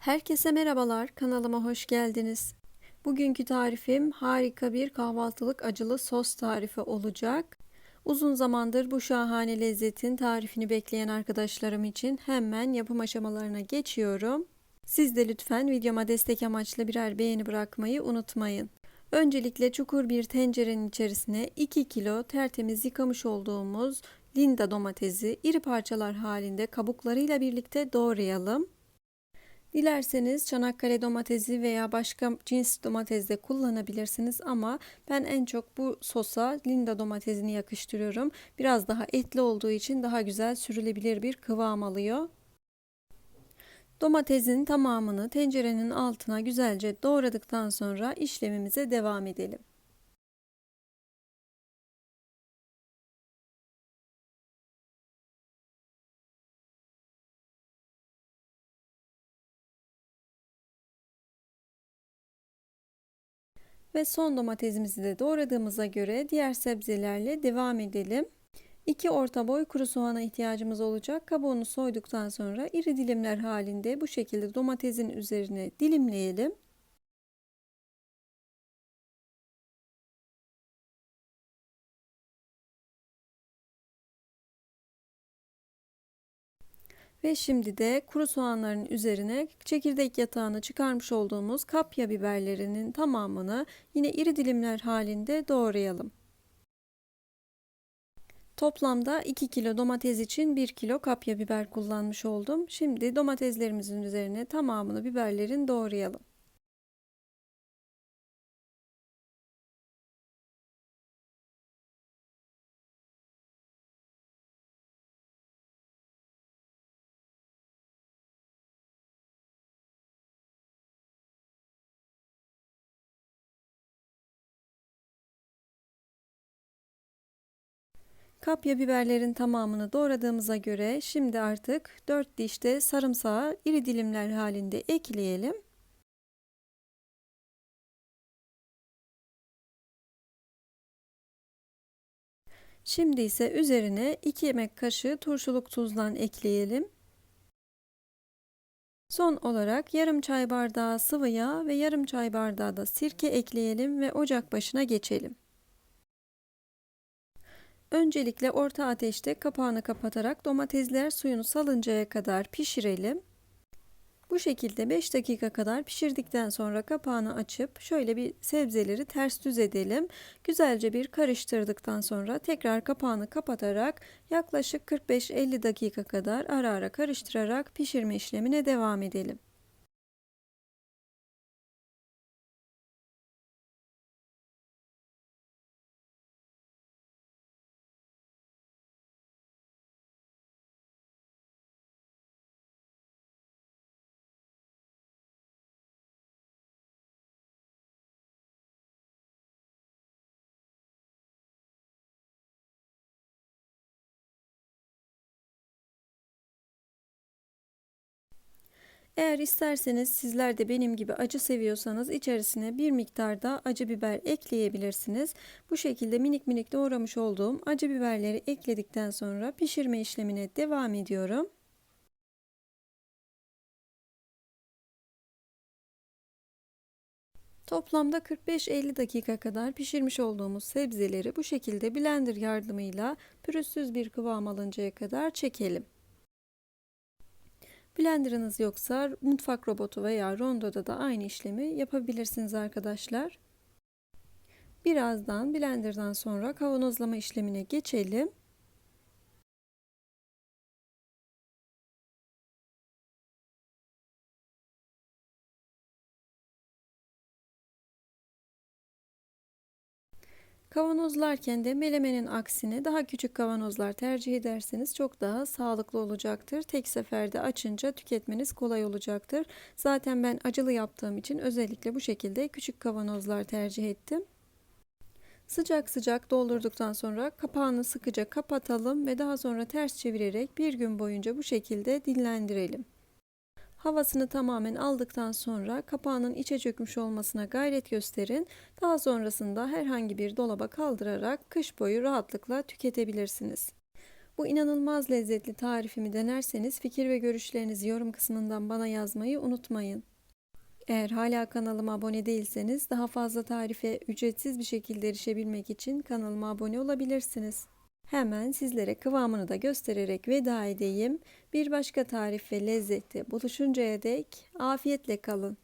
Herkese merhabalar, kanalıma hoş geldiniz. Bugünkü tarifim harika bir kahvaltılık acılı sos tarifi olacak. Uzun zamandır bu şahane lezzetin tarifini bekleyen arkadaşlarım için hemen yapım aşamalarına geçiyorum. Siz de lütfen videoma destek amaçlı birer beğeni bırakmayı unutmayın. Öncelikle çukur bir tencerenin içerisine 2 kilo tertemiz yıkamış olduğumuz linda domatesi iri parçalar halinde kabuklarıyla birlikte doğrayalım. Dilerseniz Çanakkale domatesi veya başka cins domates de kullanabilirsiniz ama ben en çok bu sosa Linda domatesini yakıştırıyorum. Biraz daha etli olduğu için daha güzel sürülebilir bir kıvam alıyor. Domatesin tamamını tencerenin altına güzelce doğradıktan sonra işlemimize devam edelim. Ve son domatesimizi de doğradığımıza göre diğer sebzelerle devam edelim. 2 orta boy kuru soğana ihtiyacımız olacak. Kabuğunu soyduktan sonra iri dilimler halinde bu şekilde domatesin üzerine dilimleyelim. Ve şimdi de kuru soğanların üzerine çekirdek yatağını çıkarmış olduğumuz kapya biberlerinin tamamını yine iri dilimler halinde doğrayalım. Toplamda 2 kilo domates için 1 kilo kapya biber kullanmış oldum. Şimdi domateslerimizin üzerine tamamını biberlerin doğrayalım. Kapya biberlerin tamamını doğradığımıza göre şimdi artık 4 dişte sarımsağı iri dilimler halinde ekleyelim. Şimdi ise üzerine 2 yemek kaşığı turşuluk tuzdan ekleyelim. Son olarak yarım çay bardağı sıvı yağ ve yarım çay bardağı da sirke ekleyelim ve ocak başına geçelim. Öncelikle orta ateşte kapağını kapatarak domatesler suyunu salıncaya kadar pişirelim. Bu şekilde 5 dakika kadar pişirdikten sonra kapağını açıp şöyle bir sebzeleri ters düz edelim. Güzelce bir karıştırdıktan sonra tekrar kapağını kapatarak yaklaşık 45-50 dakika kadar ara ara karıştırarak pişirme işlemine devam edelim. Eğer isterseniz sizler de benim gibi acı seviyorsanız içerisine bir miktar da acı biber ekleyebilirsiniz. Bu şekilde minik minik doğramış olduğum acı biberleri ekledikten sonra pişirme işlemine devam ediyorum. Toplamda 45-50 dakika kadar pişirmiş olduğumuz sebzeleri bu şekilde blender yardımıyla pürüzsüz bir kıvam alıncaya kadar çekelim. Blenderınız yoksa mutfak robotu veya rondoda da aynı işlemi yapabilirsiniz arkadaşlar. Birazdan blenderdan sonra kavanozlama işlemine geçelim. Kavanozlarken de melemenin aksine daha küçük kavanozlar tercih ederseniz çok daha sağlıklı olacaktır. Tek seferde açınca tüketmeniz kolay olacaktır. Zaten ben acılı yaptığım için özellikle bu şekilde küçük kavanozlar tercih ettim. Sıcak sıcak doldurduktan sonra kapağını sıkıca kapatalım ve daha sonra ters çevirerek bir gün boyunca bu şekilde dinlendirelim. Havasını tamamen aldıktan sonra kapağının içe çökmüş olmasına gayret gösterin. Daha sonrasında herhangi bir dolaba kaldırarak kış boyu rahatlıkla tüketebilirsiniz. Bu inanılmaz lezzetli tarifimi denerseniz fikir ve görüşlerinizi yorum kısmından bana yazmayı unutmayın. Eğer hala kanalıma abone değilseniz daha fazla tarife ücretsiz bir şekilde erişebilmek için kanalıma abone olabilirsiniz. Hemen sizlere kıvamını da göstererek veda edeyim. Bir başka tarif ve lezzette buluşuncaya dek afiyetle kalın.